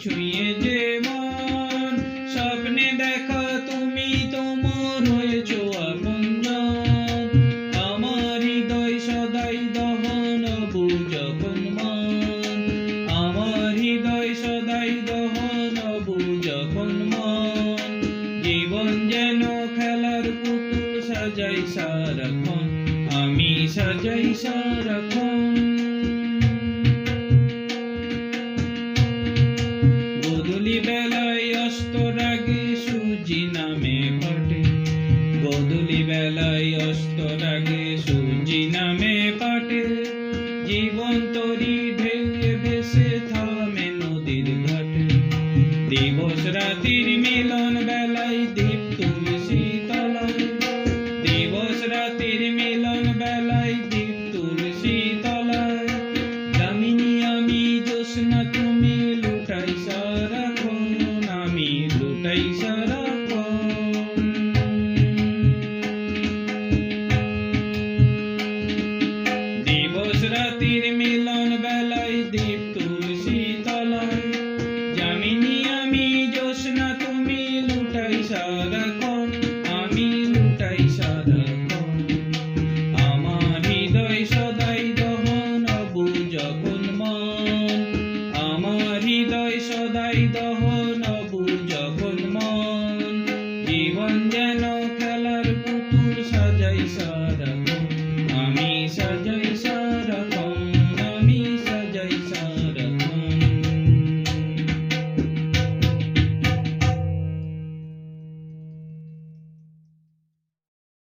ছুঁয়ে যে মন, স্বপ্নে দেখা তুমি তোমার হয়েছ আপনজন আমার হৃদয় সদাই দহন যখন মন। আমার হৃদয় সদাই দহন হবু মন। জীবন যেন খেলার পুতুল সাজাই সারাক্ষণ, আমি সাজাই সারাক্ষণ। সূর্যি নামে পাটে জীবন তরি ঢেকে ভেসে থামে নদীর ঘাটে। দিবস রাতির মিলন বেলায় দীপ তুমি শীতলায়। দিবস রাতির মিলন বেলায় দীপ তুমি শীতলায়। দামিনী আমি জোসনা তুমি লুটাই সারা আমি লুটাই সারা দ্বীপ তুলসী তলা জামিনী আমি জোসনা তুমি লুটাই সাদা কম আমি লুটাই সাদা কম আমার হৃদয় সদাই দহন অবু যখন মন। আমার হৃদয় সদাই দহন অবু যখন মন। জীবন যেন খেলার পুতুল সাজাই সাদা